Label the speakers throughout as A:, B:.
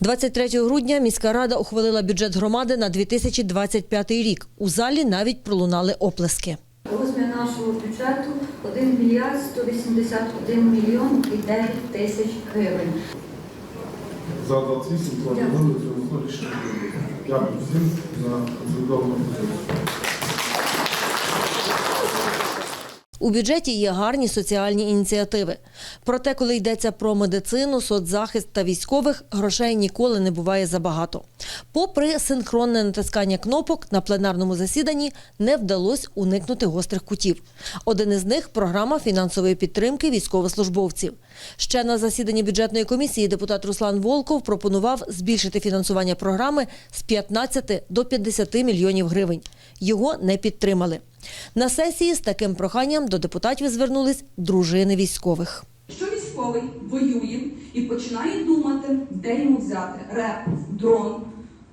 A: 23 грудня міська рада ухвалила бюджет громади на 2025 рік. У залі навіть пролунали оплески.
B: Розмір нашого бюджету 1 мільярд 181 мільйон і 9 тисяч гривень.
C: За 28 проти
B: Дякую.
C: нуль, цього рішення. Дякую всім за консолідовану
A: У бюджеті є гарні соціальні ініціативи. Проте, коли йдеться про медицину, соцзахист та військових, грошей ніколи не буває забагато. Попри синхронне натискання кнопок на пленарному засіданні не вдалося уникнути гострих кутів. Один із них програма фінансової підтримки військовослужбовців. Ще на засіданні бюджетної комісії депутат Руслан Волков пропонував збільшити фінансування програми з 15 до 50 мільйонів гривень. Його не підтримали. На сесії з таким проханням до депутатів звернулись дружини військових.
D: Якщо військовий воює і починає думати, де йому взяти реп, дрон,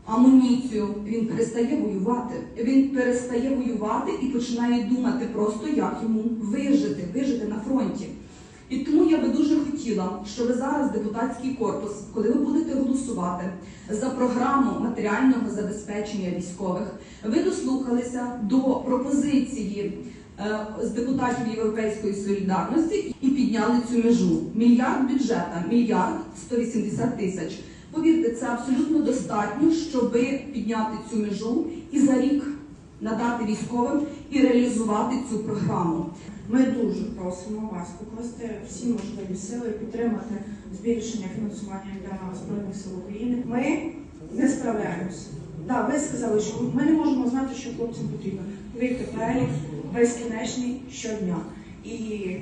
D: амуніцію, він перестає воювати. Він перестає воювати і починає думати просто, як йому вижити, вижити на фронті. І тому я би дуже хотіла, щоб зараз депутатський корпус, коли ви будете голосувати за програму матеріального забезпечення військових, ви дослухалися до пропозиції е, з депутатів Європейської солідарності і підняли цю межу. Мільярд бюджета, мільярд 180 тисяч. Повірте, це абсолютно достатньо, щоб підняти цю межу і за рік надати військовим і реалізувати цю програму.
E: Ми дуже просимо вас покласти всі можливі сили підтримати збільшення фінансування для Збройних сил України. Ми не справляємося. Так, ви сказали, що ми не можемо знати, що хлопцям потрібно. Повірте, перелік безкінечний щодня. І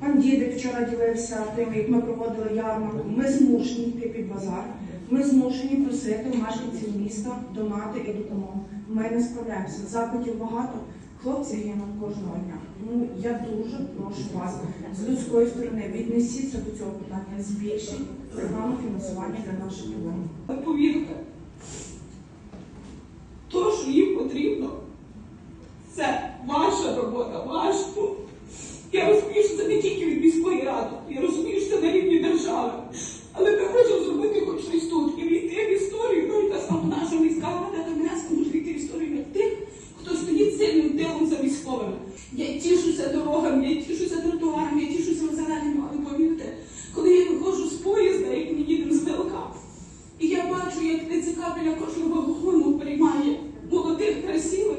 E: пан Дідик вчора ділився тим, як ми проводили ярмарку. Ми змушені йти під базар. Ми змушені просити мешканців міста донати і допомогу. Ми не справляємося. Запитів багато. Хлопці гинуть кожного дня. Тому я дуже прошу вас з людської сторони віднесіться до цього питання, збільшіть програму фінансування для наших.
D: Але повірте, то, що їм потрібно, це ваша робота, ваш труд. Я розумію, що це не тільки від міської ради, я розумію, що це на рівні держави. Але ми хочемо зробити хоч щось тут і війти в історію, ну і та сама наша міська рада та Кам'янська може війти в історію як тих, хто стоїть сильним тилом за військовими. Я тішуся дорогами, я тішуся тротуарами, я тішуся зеленими, але повірте, коли я виходжу з поїзда, як ми їдемо з ВЛК, і я бачу, як ТЦК біля кожного вагону приймає молодих, красивих.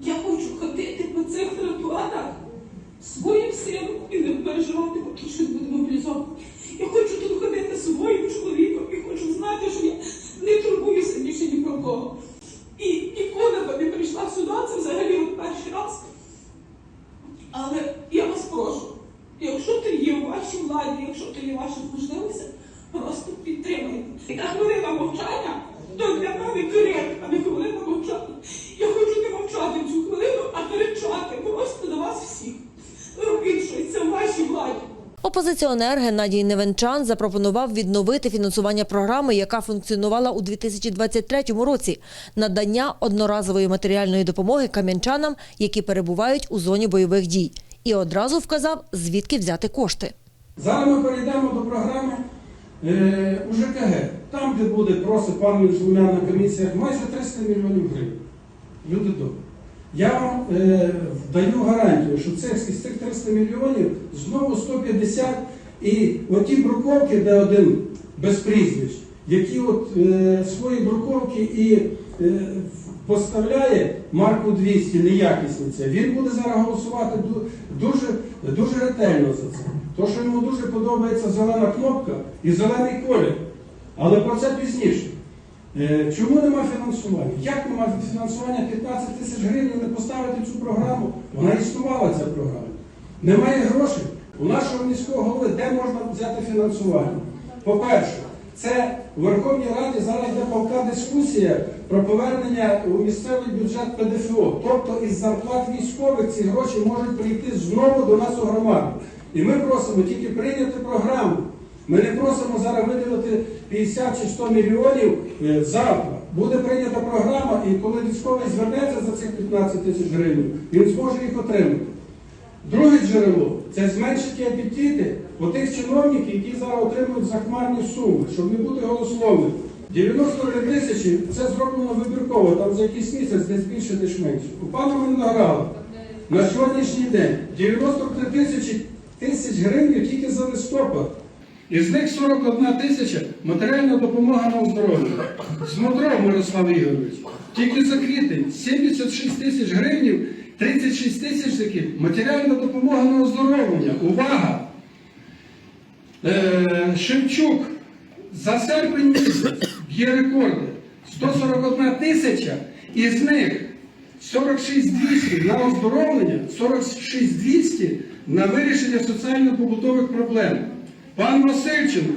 D: Я хочу ходити по цих тротуарах своїм сином і не переживати, поки що буде мобілізований. Я хочу тут ходити своїм чоловіком і хочу знати, що я не турбуюся більше ні про кого. І ніколи би не прийшла сюди, це взагалі от перший раз. Але я вас прошу, якщо то є у вашій владі, якщо то є ваші можливості, просто підтримайте. І та хвилина мовчання, то для мене крик, а не хвилина мовчання. Я хочу не мовчати цю хвилину, а кричати просто до вас всіх. Робіть щось, це в вашій владі.
A: Опозиціонер Геннадій Невенчан запропонував відновити фінансування програми, яка функціонувала у 2023 році, надання одноразової матеріальної допомоги кам'янчанам, які перебувають у зоні бойових дій, і одразу вказав, звідки взяти кошти.
F: Зараз ми перейдемо до програми е, УЖКГ. Там, де буде просить пан Мінжумян на комісіях, майже 300 мільйонів гривень. Люди добрі. Я вам е, даю гарантію, що цих, з цих 300 мільйонів знову 150 і оті бруковки, де один без прізвищ, які от е, свої бруковки і е, поставляє марку 200, неякісні це. Він буде зараз голосувати дуже, дуже ретельно за це. То, що йому дуже подобається зелена кнопка і зелений колір. Але про це пізніше. Е, Чому нема фінансування? Як нема фінансування 15 тисяч гривень не поставити цю програму? Вона існувала ця програма. Немає грошей. У нашого міського голови де можна взяти фінансування? По-перше, це у Верховній Раді зараз йде палка дискусія про повернення у місцевий бюджет ПДФО. Тобто із зарплат військових ці гроші можуть прийти знову до нас у громаду. І ми просимо тільки прийняти програму. Ми не просимо зараз виділити 50 чи 100 мільйонів е, завтра. Буде прийнята програма, і коли військовий звернеться за цих 15 тисяч гривень, він зможе їх отримати. Друге джерело це зменшити апетити отих чиновників, які зараз отримують захмарні суми, щоб не бути голословним. 93 тисячі це зроблено вибірково, там за якийсь місяць десь більше, десь менше. У пана Винограда на сьогоднішній день 93 тисячі тисяч гривень тільки за листопад. Із них 41 тисяча матеріальна допомога на оздоровлення. Смотров Мирослав Ігорович. Тільки за квітень 76 тисяч гривень, 36 тисяч з яких матеріальна допомога на оздоровлення. Увага! Е, Шевчук за серпень місяць б'є рекорди. 141 тисяча, із них 46 200 на оздоровлення, 46 200 на вирішення соціально-побутових проблем. Пан Васильченко,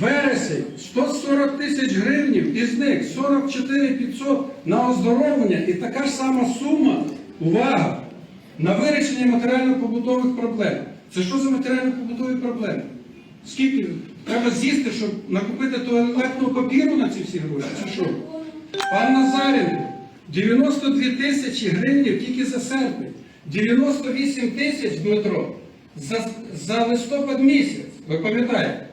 F: вересень 140 тисяч гривень, із них 44 500 на оздоровлення і така ж сама сума, увага, на вирішення матеріально-побутових проблем. Це що за матеріально-побутові проблеми? Скільки треба з'їсти, щоб накупити туалетного папіру на ці всі гроші? Це що? Пан Назаренко, 92 тисячі гривень тільки за серпень, 98 тисяч Дмитро за, за листопад місяць. Ви пам'ятаєте?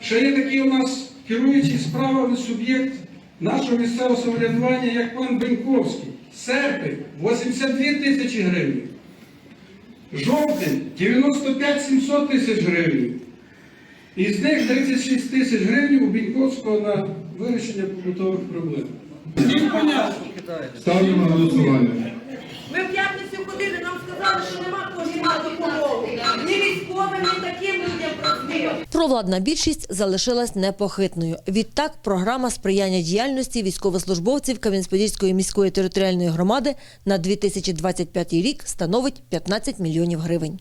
F: Ще є такий у нас керуючий справами суб'єкт нашого місцевого самоврядування, як пан Беньковський. Серпень 82 тисячі гривень. Жовтень 95 700 тисяч гривень. Із них 36 тисяч гривень у Біньковського на вирішення побутових проблем. Всім понятно?
C: Ставлю на голосування.
G: Ми в п'ятницю ходили, нам сказали, що нема коштів на допомогу. Ні військовим, ні таким людям простим.
A: Провладна більшість залишилась непохитною. Відтак, програма сприяння діяльності військовослужбовців Кам'янець-Подільської міської територіальної громади на 2025 рік становить 15 мільйонів гривень.